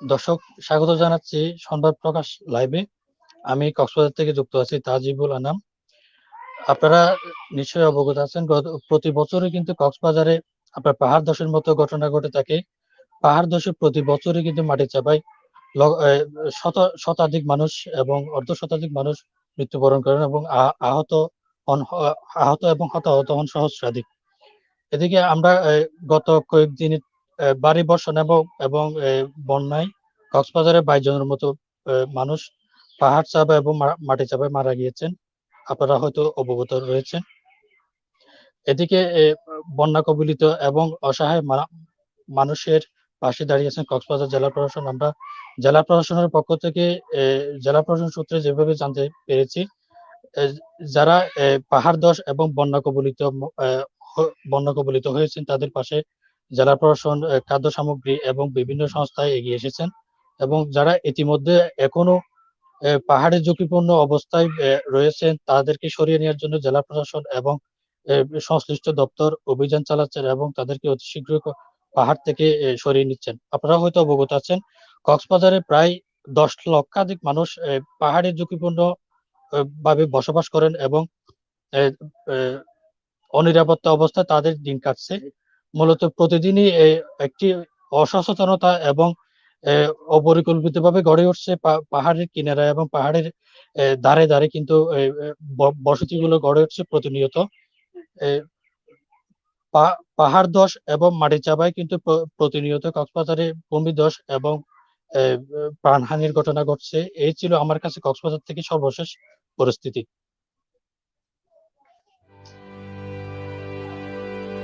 দর্শক, স্বাগত জানাচ্ছি সংবাদ প্রকাশ লাইভে। আমি কক্সবাজার থেকে যুক্ত আছি তাজিবুল আনাম। আপনারা নিশ্চয়ই অবগত আছেন প্রতি বছরই কিন্তু কক্সবাজারে আপনার পাহাড় ধসের মতো ঘটনা ঘটে থাকে। পাহাড় ধসে প্রতি বছরই কিন্তু মাটি চাপায়। শত, শতাধিক মানুষ এবং অর্ধ শতাধিক মানুষ মৃত্যুবরণ করেন এবং আহত আহত এবং হতাহত হন সহস্রাধিক। এদিকে আমরা গত কয়েকদিন বাড়ি বর্ষণ এবং এবং বন্যায় কক্সবাজারে বাইশ জনের মতো মানুষ পাহাড় চাপা এবং মাটি চাপায় মারা গিয়েছেন। আপনারা হয়তো অবগত রয়েছেন। এদিকে বন্যা কবলিত এবং অসহায় মানুষের পাশে দাঁড়িয়েছেন কক্সবাজার জেলা প্রশাসন। আমরা জেলা প্রশাসনের পক্ষ থেকে জেলা প্রশাসন সূত্রে যেভাবে জানতে পেরেছি যারা পাহাড় দশ এবং বন্যা কবলিত বন্যা কবলিত হয়েছেন তাদের পাশে জেলা প্রশাসন খাদ্য সামগ্রী এবং বিভিন্ন সংস্থায় এগিয়ে এসেছেন এবং যারা ইতিমধ্যে এখনও পাহাড়ে ঝুঁকিপূর্ণ অবস্থায় রয়েছেন তাদেরকে সরিয়ে নেওয়ার জন্য জেলা প্রশাসন এবং সংশ্লিষ্ট দপ্তর অভিযান চালাচ্ছেন এবং তাদেরকে অতি শীঘ্রই ক- পাহাড় থেকে সরিয়ে নিচ্ছেন। আপনারা হয়তো অবগত আছেন কক্সবাজারে প্রায় দশ লক্ষাধিক মানুষ এ, পাহাড়ে ঝুঁকিপূর্ণ ভাবে বসবাস করেন এবং অনিরাপত্তা অবস্থায় তাদের দিন কাটছে। মূলত প্রতিদিনই একটি অসচেতনতা এবং অপরিকল্পিত ভাবে গড়ে উঠছে পাহাড়ের কিনারা এবং পাহাড়ের ধারে ধারে কিন্তু বসতিগুলো গড়ে উঠছে প্রতিনিয়ত। পাহাড় ধস এবং মাটি চাপায় কিন্তু প্রতিনিয়ত কক্সবাজারে ভূমি ধস এবং প্রাণহানির ঘটনা ঘটছে। এই ছিল আমার কাছে কক্সবাজার থেকে সর্বশেষ परिस्थिती.